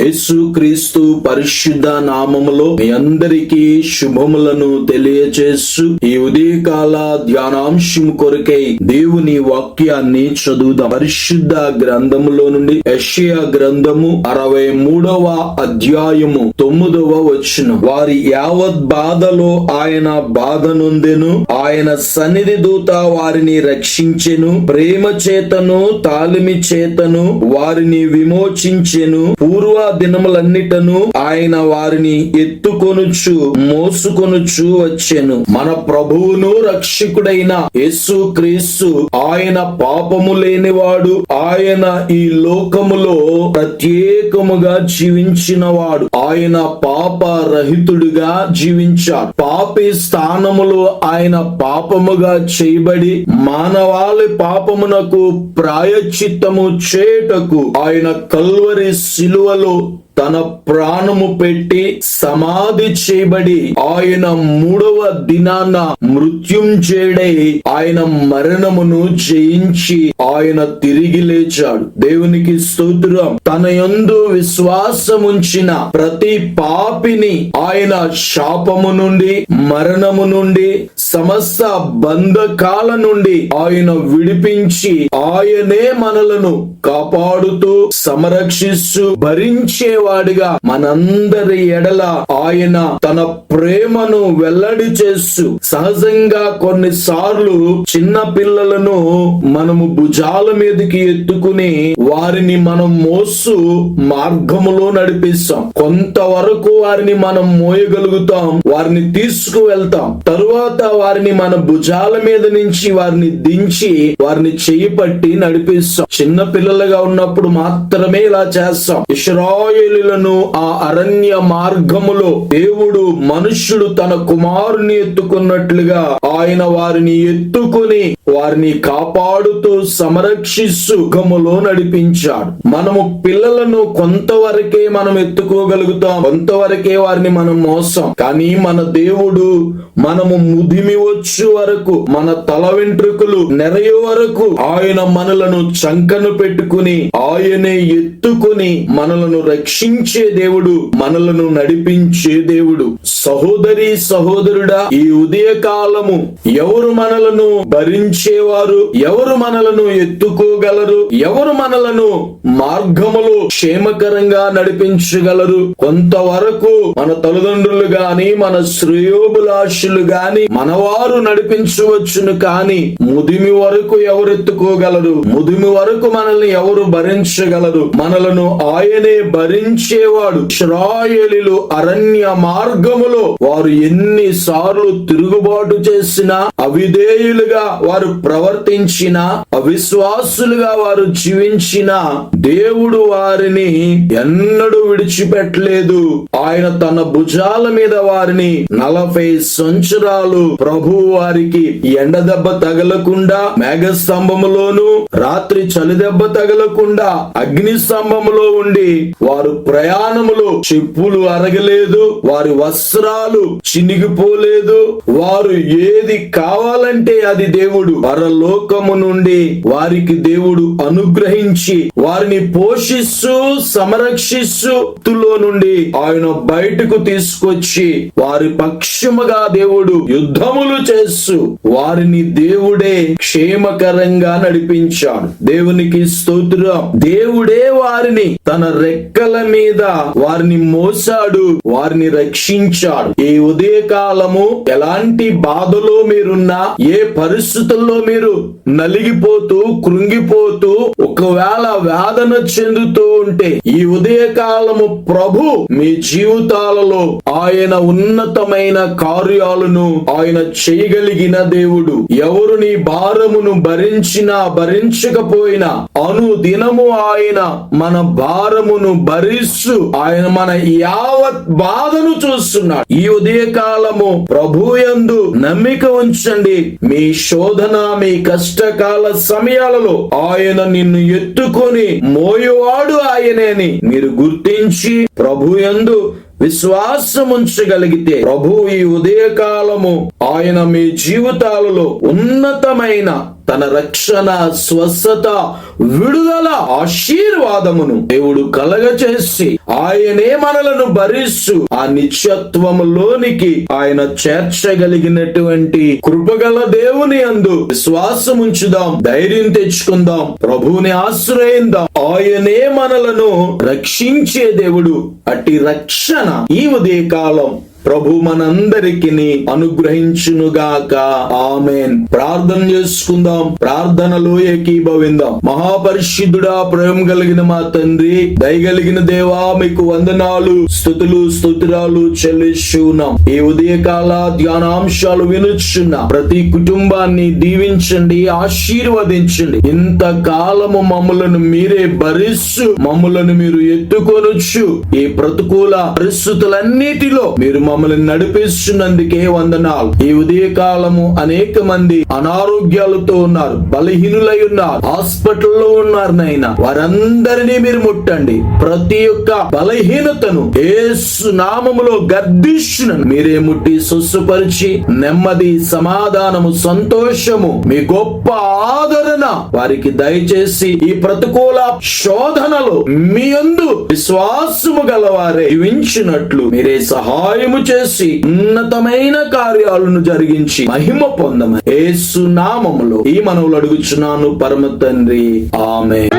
యేసుక్రీస్తు పరిశుద్ధ నామములో మీ అందరికీ శుభములను తెలియచేస్తూ ఈ ఉదయకాల ధ్యానాంశం కొరకై దేవుని వాక్యాన్ని చదువుదాం. పరిశుద్ధ గ్రంథములో నుండి యషియా గ్రంథము అరవై మూడవ అధ్యాయము తొమ్మిదవ వచ్చిన వారి యావత్ బాధలో ఆయన బాధ నొందెను ఆయన సన్నిధి దూత వారిని రక్షించెను ప్రేమ చేతను తాలిమి చేతను వారిని విమోచించెను పూర్వ దినములన్నిటను ఆయన వారిని ఎత్తుకొనుచు మోసుకొనుచు వచ్చెను. మన ప్రభువును రక్షకుడైన యేసు క్రీస్తు ఆయన పాపము లేనివాడు ఆయన ఈ లోకములో ప్రత్యేకముగా జీవించినవాడు. ఆయన పాప రహితుడిగా జీవించాడు. పాపి స్థానములో ఆయన పాపముగా చేయబడి మానవాళి పాపమునకు ప్రాయచిత్తము చేయుటకు ఆయన కల్వరి శిలువలో తన ప్రాణము పెట్టి సమాధి చేయబడి ఆయన మూడవ దినాన మృత్యుంజేడై ఆయన మరణమును జయించి ఆయన తిరిగి లేచాడు. దేవునికి స్తోత్రం. తన యందు విశ్వాసముంచిన ప్రతి పాపిని ఆయన శాపము నుండి మరణము నుండి సమస్త బంధకాల నుండి ఆయన విడిపించి ఆయనే మనలను కాపాడుతూ సంరక్షిస్తూ భరించేవాడిగా మనందరి ఎడల ఆయన తన ప్రేమను వెల్లడి చేస్తూ సహజంగా కొన్నిసార్లు చిన్న పిల్లలను మనము భుజాల మీదకి ఎత్తుకుని వారిని మనం మోస్తూ మార్గములో నడిపిస్తాం. కొంతవరకు వారిని మనం మోయగలుగుతాం వారిని తీసుకువెళ్తాం. తరువాత వారిని మన భుజాల మీద నుంచి వారిని దించి వారిని చేయి పట్టి నడిపిస్తాం. చిన్న పిల్లలుగా ఉన్నప్పుడు మాత్రమే ఇలా చేస్తాం. ఇస్రాయేలులను ఆ అరణ్య మార్గములో దేవుడు మనుష్యుడు తన కుమారుని ఎత్తుకున్నట్లుగా ఆయన వారిని ఎత్తుకుని వారిని కాపాడుతూ సంరక్షిస్తూ సుఖములో నడిపించాడు. మనము పిల్లలను కొంతవరకే మనం ఎత్తుకోగలుగుతాం. కొంతవరకే వారిని మనం మోసం కానీ మన దేవుడు మనము ముదిమి వచ్చు వరకు? మన తల వెంట్రుకలు నెరయ వరకు ఆయన మనలను చంకను పెట్టుకుని ఆయనే ఎత్తుకుని మనలను రక్షించే దేవుడు మనలను నడిపించే దేవుడు. సహోదరి సహోదరుడా ఈ ఉదయ కాలము ఎవరు మనలను భరించేవారు? ఎవరు మనలను ఎత్తుకోగలరు? ఎవరు మనలను మార్గములో క్షేమకరంగా నడిపించగలరు? కొంతవరకు మన తల్లిదండ్రులు గాని మన శ్రేయోభిలాషులు గాని వారు నడిపించవచ్చును కాని ముదిమి వరకు ఎవరు ఎత్తుకోగలరు? ముదిమి వరకు మనల్ని ఎవరు భరించగలరు? మనలను ఆయనే భరించేవాడు. ఇశ్రాయేలీలు అరణ్య మార్గములో వారు ఎన్ని సార్లు తిరుగుబాటు చేసినా అవిధేయులుగా వారు ప్రవర్తించిన అవిశ్వాసులుగా వారు జీవించిన దేవుడు వారిని ఎన్నడూ విడిచిపెట్టలేదు. ఆయన తన భుజాల మీద వారిని నలభై సంవత్సరాలు ప్రభు వారికి ఎండ దెబ్బ తగలకుండా మేఘ స్తంభములోను రాత్రి చలి దెబ్బ తగలకుండా అగ్ని స్తంభములో ఉండి వారు ప్రయాణములో చెప్పులు అరగలేదు వారి వస్త్రాలు చినిగిపోలేదు. వారు ఏది కావాలంటే అది దేవుడు పరలోకము నుండి వారికి దేవుడు అనుగ్రహించి వారిని పోషిస్తూ సంరక్షిస్తూ తులో నుండి ఆయన బయటకు తీసుకొచ్చి వారి పక్షముగా దేవుడు యుద్ధములు చేస్తూ వారిని దేవుడే క్షేమకరంగా నడిపించాడు. దేవునికి స్తోత్రం. దేవుడే వారిని తన రెక్కల మీద వారిని మోసాడు వారిని రక్షించాడు. ఈ ఉదయ కాలము ఎలాంటి బాధలో మీరున్నా ఏ పరిస్థితుల్లో మీరు నలిగిపోతూ కృంగిపోతూ ఒకవేళ వేదన చెందుతూ ఉంటే ఈ ఉదయ కాలము ప్రభు మీ జీవితాలలో ఆయన ఉన్నతమైన కార్యాలను ఆయన చేయగలిగిన దేవుడు. ఎవరు నీ భారమును భరించినా భరించకపోయినా అను దినము ఆయన మన భారమును భరిస్తూ ఆయన మన యావత్ బాధను చూస్తున్నాడు. ఈ ఉదయ కాలము ప్రభు యందు నమ్మిక ఉంచండి. మీ శోధన మీ కష్టకాల సమయాలలో ఆయన నిన్ను ఎత్తుకొని మోయువాడు ఆయనేని మీరు గుర్తించి ప్రభు విశ్వాసముంచగలిగితే విశ్వాసం ఉంచగలిగితే ప్రభు ఈ ఉదయకాలము ఆయన మీ జీవితాలలో ఉన్నతమైన తన రక్షణ స్వస్థత విడుదల ఆశీర్వాదమును దేవుడు కలగచేసి ఆయనే మనలను భరిస్తూ ఆ నిత్యత్వములోనికి ఆయన చేర్చగలిగినటువంటి కృపగల దేవుని అందు విశ్వాసం ఉంచుదాం ధైర్యం తెచ్చుకుందాం ప్రభువుని ఆశ్రయిందాం. ఆయనే మనలను రక్షించే దేవుడు. అట్టి రక్షణ ఈ ఉదయకాలం. ప్రభు మనందరికి అనుగ్రహించునుగాక. ఆమెన్. ప్రార్థన చేసుకుందాం. ప్రార్థనలో ఏకీభవిందాం మహాపరిశుద్ధుడా ప్రేమ కలిగిన మా తండ్రి దయగలిగిన దేవా మీకు వందనాలు స్థుతులు స్తుతిరాలు చెల్లిస్తున్నాం. ఈ ఉదయకాల ధ్యానాంశాలు వినుచున్న ప్రతి కుటుంబాన్ని దీవించండి ఆశీర్వదించండి. ఇంత కాలము మమ్మలను మీరే భరిస్తూ మమ్మలను మీరు ఎత్తుకొనొచ్చు ఈ ప్రతికూల పరిస్థితులన్నిటిలో మీరు మమ్మల్ని నడిపిస్తున్నందుకే వందనాలు. ఈ ఉదయ కాలము అనేక మంది అనారోగ్యాలతో ఉన్నారు బలహీనులై ఉన్నారు హాస్పిటల్లో ఉన్నారు నాయన. వారందరినీ మీరు ముట్టండి. ప్రతి ఒక్క బలహీనతను ఏసు నామములో గర్దిష్యునను మీరే ముట్టి సుస్సుపరిచి నెమ్మది సమాధానము సంతోషము మీ గొప్ప ఆదరణ వారికి దయచేసి ఈ ప్రతికూల శోధనలో మీ యందు విశ్వాసము గలవారే. జీవించినట్లు మీరే సహాయము చేసి ఉన్నతమైన కార్యాలను జరిగించి మహిమ పొందమని ఏసు నామములో ఈ మనవులు అడుగుచున్నాను పరమ తండ్రి. ఆమె